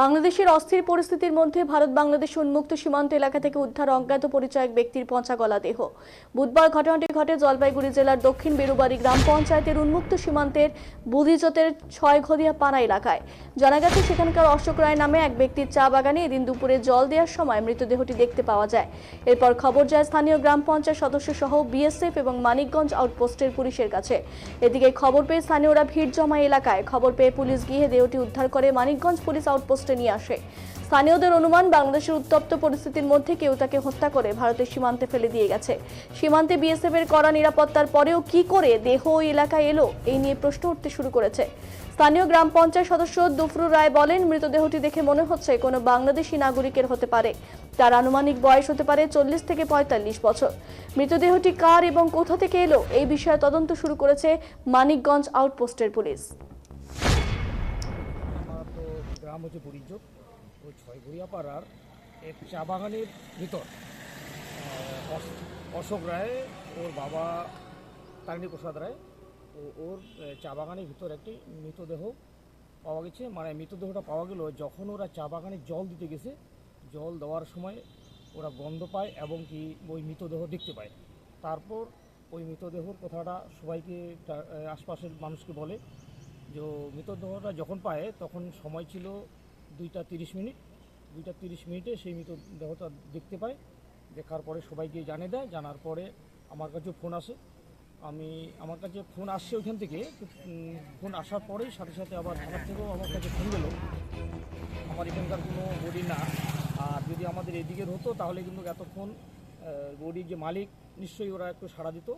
বাংলাদেশের অস্থির পরিস্থিতির মধ্যে ভারত বাংলাদেশ উন্মুক্ত সীমান্ত এলাকা থেকে উদ্ধার অজ্ঞাত পরিচয় এক ব্যক্তির পচা গলা দেহ। বুধবার ঘটনাটি ঘটে জলপাইগুড়ি জেলার দক্ষিণ বেরুবাড়ি গ্রাম পঞ্চায়েতের উন্মুক্ত সীমান্তের বুদিজতের ছয়ঘদিয়া পাড়া এলাকায়। জানা গেছে, সেখানকার অশোক রায় নামে এক ব্যক্তির চা বাগানে এদিন দুপুরে জল দেওয়ার সময় মৃতদেহটি দেখতে পাওয়া যায়। এরপর খবর যায় স্থানীয় গ্রাম পঞ্চায়েত সদস্য সহ বিএসএফ এবং মানিকগঞ্জ আউটপোস্টের পুলিশের কাছে। এদিকে খবর পেয়ে স্থানীয়রা ভিড় জমা এলাকায়। খবর পেয়ে পুলিশ গিয়ে দেহটি উদ্ধার করে মানিকগঞ্জ পুলিশ আউটপোস্টে নিয়ে আসে। স্থানীয়দের অনুমান, বাংলাদেশের উত্তপ্ত পরিস্থিতির মধ্যে কেউ তাকে হত্যা করে ভারতের সীমান্তে ফেলে দিয়ে গেছে। সীমান্তে বিএসএফ এর কড়া নিরাপত্তার পরেও কি করে দেহ ওই এলাকায় এলো, এই নিয়ে প্রশ্ন উঠতে শুরু করেছে। স্থানীয় গ্রাম পঞ্চায়েত সদস্য দুফরু রায় বলেন, মৃতদেহটি দেখে মনে হচ্ছে কোনো বাংলাদেশি নাগরিকের হতে পারে। তার আনুমানিক বয়স হতে পারে চল্লিশ থেকে পঁয়তাল্লিশ বছর। মৃতদেহটি কার এবং কোথা থেকে এলো, এই বিষয়ে তদন্ত শুরু করেছে মানিকগঞ্জ আউটপোস্টের পুলিশ। গ্রাম হচ্ছে পরিচক ওই ছয়ঘরিয়া পাড়ার এক চা বাগানের ভিতর। অশোক রায়, ওর বাবা তারিণী প্রসাদ রায়, ও ওর চা বাগানের ভিতর একটি মৃতদেহ পাওয়া গেছে। মানে মৃতদেহটা পাওয়া গেল যখন ওরা চা বাগানে জল দিতে গেছে। জল দেওয়ার সময় ওরা গন্ধ পায় এবং কি ওই মৃতদেহ দেখতে পায়। তারপর ওই মৃতদেহর কথাটা সবাইকে আশপাশের মানুষকে বলে। যে মৃতদেহটা যখন পায়, তখন সময় ছিল দুইটা তিরিশ মিনিট। দুইটা তিরিশ মিনিটে সেই মৃতদেহটা দেখতে পায়। দেখার পরে সবাইকে জানিয়ে দেয়। জানার পরে আমার কাছে ফোন আসে। আমি, আমার কাছে ফোন আসছে ওইখান থেকে। ফোন আসার পরেই সাথে সাথে আবার থানার থেকেও আমার কাছে ফোন গেলো। আমার এখানকার কোনো বডি না। আর যদি আমাদের এদিকের হতো, তাহলে কিন্তু এতক্ষণ বডির যে মালিক, নিশ্চয়ই ওরা একটু সাড়া দিত।